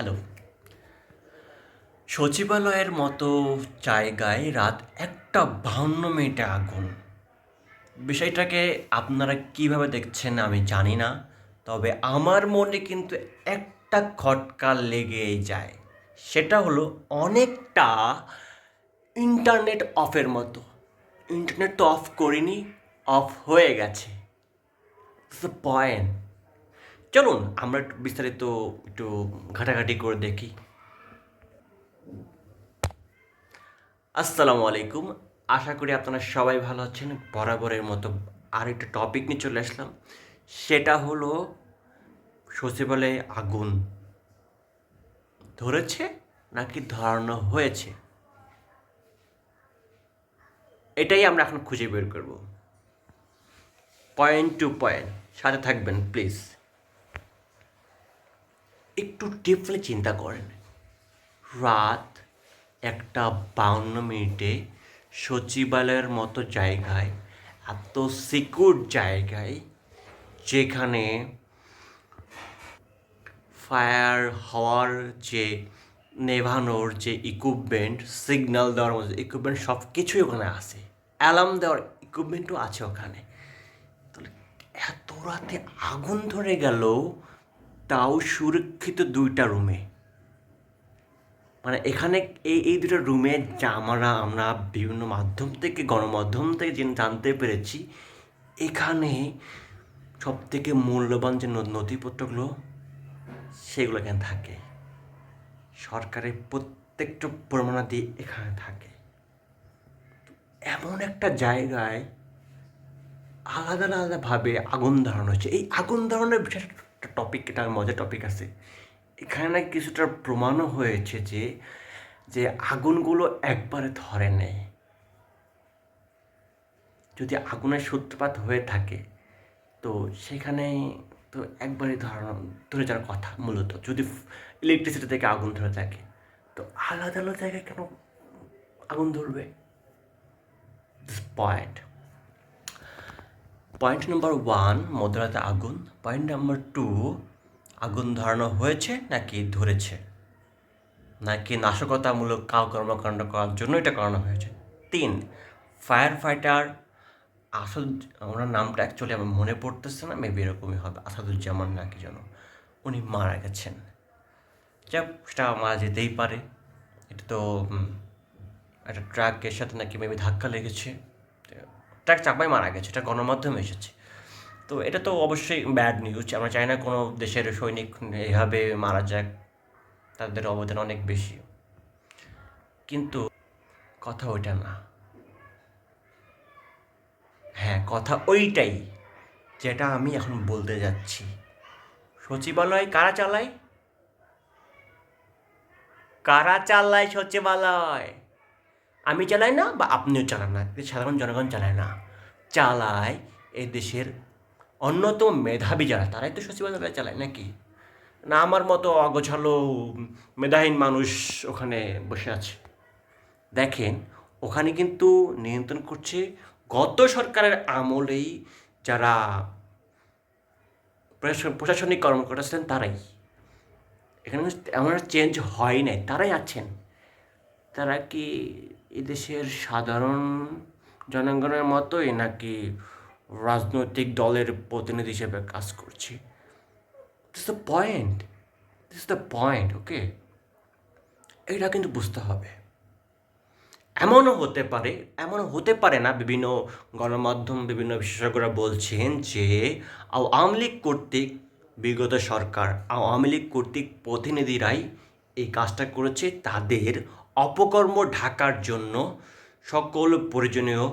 Hello. সচিবালয়ের মতো জায়গায় রাত একটা বাহান্ন মিনিটে আগুন। বিষয়টাকে আপনারা কীভাবে দেখছেন আমি জানি না, তবে আমার মনে কিন্তু একটা খটকা লেগেই যায়। সেটা হলো অনেকটা ইন্টারনেট অফের মতো। ইন্টারনেট তো অফ করিনি, অফ হয়ে গেছে। পয়েন্ট চলুন, আমরা একটু বিস্তারিত একটু ঘাটাঘাটি করে দেখি। আসসালামু আলাইকুম। আশা করি আপনারা সবাই ভালো আছেন। বরাবরের মতো আর একটা টপিক নিয়ে চলে আসলাম। সেটা হলো সচিবালয়ে আগুন ধরেছে নাকি ধরানো হয়েছে? এটাই আমরা এখন খুঁজে বের করব। পয়েন্ট টু পয়েন্ট সাথে থাকবেন প্লিজ একটু ডিপলি চিন্তা করেন। রাত একটা বাউন্ন মিনিটে সচিবালয়ের মতো জায়গায়, এত সিকিউর জায়গায়, যেখানে ফায়ার হওয়ার যে, নেভানোর যে ইকুইপমেন্ট সিগন্যাল দেওয়ার মতো ইকুইপমেন্ট সব কিছুই ওখানে আছে। অ্যালার্ম দেওয়ার ইকুইপমেন্টও আছে ওখানে। তাহলে এত রাতে আগুন ধরে গেল তাও সুরক্ষিত দুইটা রুমে মানে এখানে এই এই দুটো রুমে যা আমরা আমরা বিভিন্ন মাধ্যম থেকে, গণমাধ্যম থেকে যে জানতে পেরেছি, এখানে সব থেকে মূল্যবান যে নথিপত্রগুলো, সেগুলো এখানে থাকে। সরকারের প্রত্যেকটা প্রমাণাদি এখানে থাকে। এমন একটা জায়গায় আলাদা, আলাদাভাবে আগুন ধরানো হচ্ছে। এই আগুন ধরানোর বিশেষ একটা টপিক এটা মজার টপিক আছে। এখানে কিছুটা প্রমাণও হয়েছে যে যে আগুনগুলো একবারে ধরে নেই যদি আগুনের সূত্রপাত হয়ে থাকে, তো সেখানে তো একবারই ধরানো ধরে যাওয়ার কথা মূলত। যদি ইলেকট্রিসিটি থেকে আগুন ধরে থাকে, তো আলাদা আলাদা জায়গায় কেন আগুন ধরবে? পয়েন্ট পয়েন্ট নাম্বার ওয়ান, মধ্যরাতে আগুন। পয়েন্ট নাম্বার টু, আগুন ধরানো হয়েছে নাকি ধরেছে? নাকি নাশকতামূলক কাউ কর্মকাণ্ড করার জন্য এটা করানো হয়েছে? তিন ফায়ার ফাইটার আসাদ, ওনার নামটা অ্যাকচুয়ালি আমার মনে পড়তেছে না মেবি এরকমই হবে, আসাদুজ্জামান নাকি যেন, উনি মারা গেছেন। যাক, সেটা মারা যেতেই পারে। এটা তো একটা ট্রাকের সাথে নাকি মেবি ধাক্কা লেগেছে। ট্রাক চাপাই মারা গেছে, এটা গণমাধ্যমে এসেছে। তো এটা তো অবশ্যই ব্যাড নিউজ আমরা চাই না কোনো দেশের সৈনিক এইভাবে মারা যাক, তাদের অবদান অনেক বেশি। কিন্তু কথা ওইটা না। হ্যাঁ কথা ওইটাই যেটা আমি এখন বলতে যাচ্ছি। সচিবালয় কারা চালায়? কারা চালায় সচিবালয়? আমি চালাই না বা আপনিও চালান না সাধারণ জনগণ চালায় না। চালায় এই দেশের অন্যতম মেধাবী যারা, তারাই তো সচিবালয় চালায় নাকি? না আমার মতো অগোছালো, মেধাহীন মানুষ ওখানে বসে আছে। দেখেন, ওখানে কিন্তু নিয়ন্ত্রণ করছে গত সরকারের আমলেই যারা প্রশাসনিক কর্মকর্তা ছিলেন তারাই। এখানে এমন চেঞ্জ হয় নাই, তারাই আছেন। তারা কি এদেশের সাধারণ জনগণের মতোই নাকি রাজনৈতিক দলের প্রতিনিধি হিসেবে কাজ করছি? This the point this the point okay এটা কিন্তু বুঝতে হবে। এমনও হতে পারে, এমনও হতে পারে না, বিভিন্ন গণমাধ্যম, বিভিন্ন বিশেষজ্ঞরা বলছেন যে আওয়ামী লীগ কর্তৃক বিগত সরকার, আওয়ামী লীগ কর্তৃক প্রতিনিধিরাই এই কাজটা করেছে তাদের অপকর্ম ঢাকার জন্য সকল প্রয়োজনীয়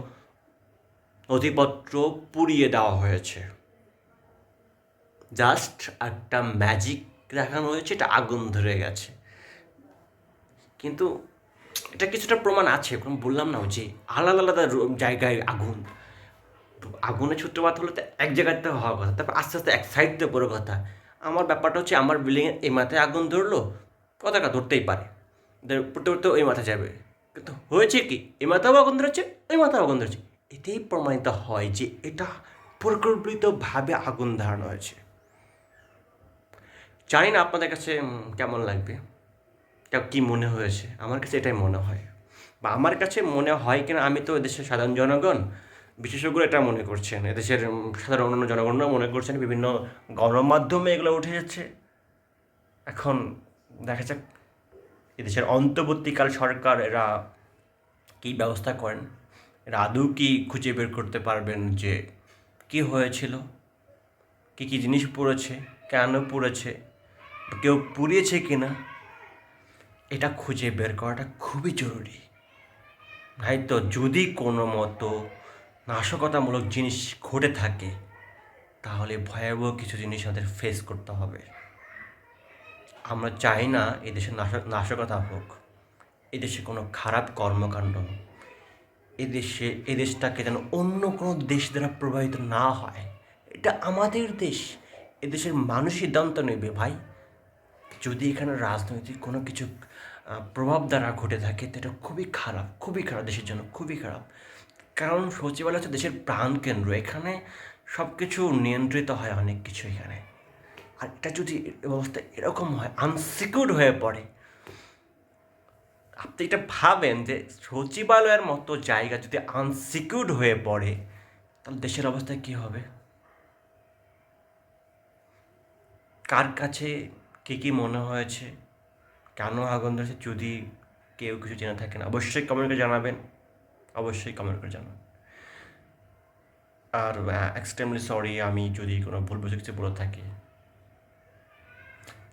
নথিপত্র পুড়িয়ে দেওয়া হয়েছে। জাস্ট একটা ম্যাজিক দেখানো হয়েছে, এটা আগুন ধরে গেছে। কিন্তু এটা কিছুটা প্রমাণ আছে বললাম না যে আলাদা আলাদা জায়গায় আগুন। আগুনের সূত্রপাত হলে তো এক জায়গাতে হওয়ার কথা, তারপর আস্তে আস্তে এক সাইড থেকে বড় কথা। আমার ব্যাপারটা হচ্ছে, আমার বিল্ডিংয়ে এই মাথায় আগুন ধরলো কথাটা ধরতেই পারে। পড়তে ওই মাথা যাবে। কিন্তু হয়েছে কি? এই মাথাও আগুন ধরেছে ওই মাথাও আগুন ধরেছে। এটাই প্রমাণিত হয় যে এটা পরিকল্পিতভাবে আগুন ধরানো হয়েছে। জানি না আপনাদের কাছে কেমন লাগবে? কী মনে হয়েছে? আমার কাছে এটাই মনে হয়। বা আমার কাছে মনে হয় কিনা, আমি তো দেশের সাধারণ জনগণ। বিশেষজ্ঞরা এটা মনে করছেন। এদেশের সাধারণ অন্যান্য জনগণরা মনে করছেন, বিভিন্ন গণমাধ্যমে এগুলো উঠে যাচ্ছে। এখন দেখা যাক, এদেশের অন্তর্বর্তীকাল সরকার এরা কী ব্যবস্থা করেন এরা আদৌ কি খুঁজে বের করতে পারবেন যে কী হয়েছিল, কী কী জিনিস পড়েছে, কেন পড়েছে কেউ পুড়িয়েছে কি না, এটা খুঁজে বের করাটা খুবই জরুরি। তো যদি কোনো মতো নাশকতামূলক জিনিস ঘটে থাকে, তাহলে ভয়াবহ কিছু জিনিস আমাদের ফেস করতে হবে। আমরা চাই না এদেশে নাশক, নাশকতা হোক। এদেশে কোনো খারাপ কর্মকাণ্ড এদেশে এদেশটাকে যেন অন্য কোনো দেশ দ্বারা প্রভাবিত না হয়। এটা আমাদের দেশ। এদেশের মানুষ সিদ্ধান্ত নেবে, ভাই। যদি এখানে রাজনৈতিক কোনো কিছু প্রভাব দ্বারা ঘটে থাকে এটা খুবই খারাপ খুবই খারাপ, দেশের জন্য খুবই খারাপ। কারণ সচিবালয় হচ্ছে দেশের প্রাণকেন্দ্র। এখানে সব কিছু নিয়ন্ত্রিত হয় অনেক কিছু এখানে। আর এটা যদি অবস্থা এরকম হয় আনসিকিউর হয়ে পড়ে, আপনি এটা ভাবেন যে সচিবালয়ের মতো জায়গা যদি আনসিকিউর্ড হয়ে পড়ে, তাহলে দেশের অবস্থা কী হবে? কার কাছে কী কী মনে হয়েছে? কেন আগুন ধরেছে? যদি কেউ কিছু জেনে থাকেন, অবশ্যই কমেন্ট করে জানাবেন। অবশ্যই কমেন্ট করে জানাবেন। আর এক্সট্রিমলি সরি আমি যদি কোনো ভুল বুঝে কিছু বলে থাকি